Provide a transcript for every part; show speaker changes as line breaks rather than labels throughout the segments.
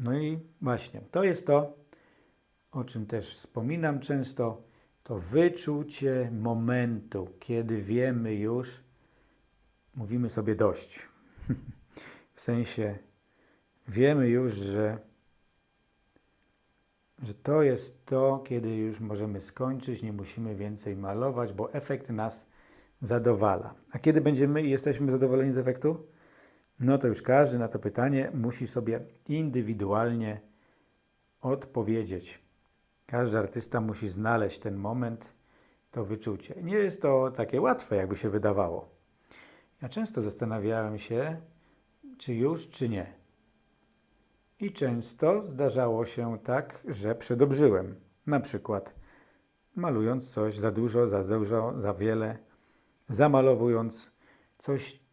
No i właśnie, to jest to, o czym też wspominam często, to wyczucie momentu, kiedy wiemy już, mówimy sobie dość. w sensie wiemy już, że, że to jest to, kiedy już możemy skończyć, nie musimy więcej malować, bo efekt nas zadowala. A kiedy będziemy i jesteśmy zadowoleni z efektu? No to już każdy na to pytanie musi sobie indywidualnie odpowiedzieć. Każdy artysta musi znaleźć ten moment, to wyczucie. Nie jest to takie łatwe, jakby się wydawało. Ja często zastanawiałem się, czy już, czy nie. I często zdarzało się tak, że przedobrzyłem. Na przykład malując coś za dużo, za dużo, za wiele, zamalowując coś,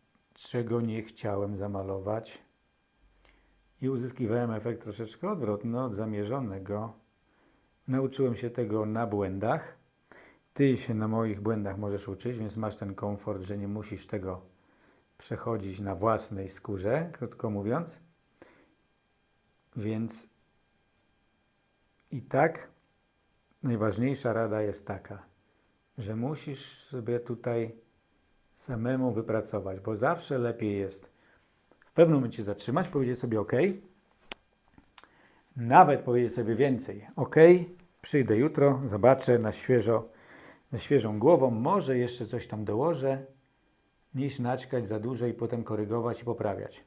czego nie chciałem zamalować i uzyskiwałem efekt troszeczkę odwrotny od zamierzonego. Nauczyłem się tego na błędach. Ty się na moich błędach możesz uczyć, więc masz ten komfort, że nie musisz tego przechodzić na własnej skórze, krótko mówiąc. Więc i tak najważniejsza rada jest taka, że musisz sobie tutaj samemu wypracować, bo zawsze lepiej jest w pewnym momencie zatrzymać, powiedzieć sobie OK, nawet powiedzieć sobie więcej. OK, przyjdę jutro, zobaczę na świeżo, ze świeżą głową, może jeszcze coś tam dołożę, niż naćkać za dużo i potem korygować i poprawiać.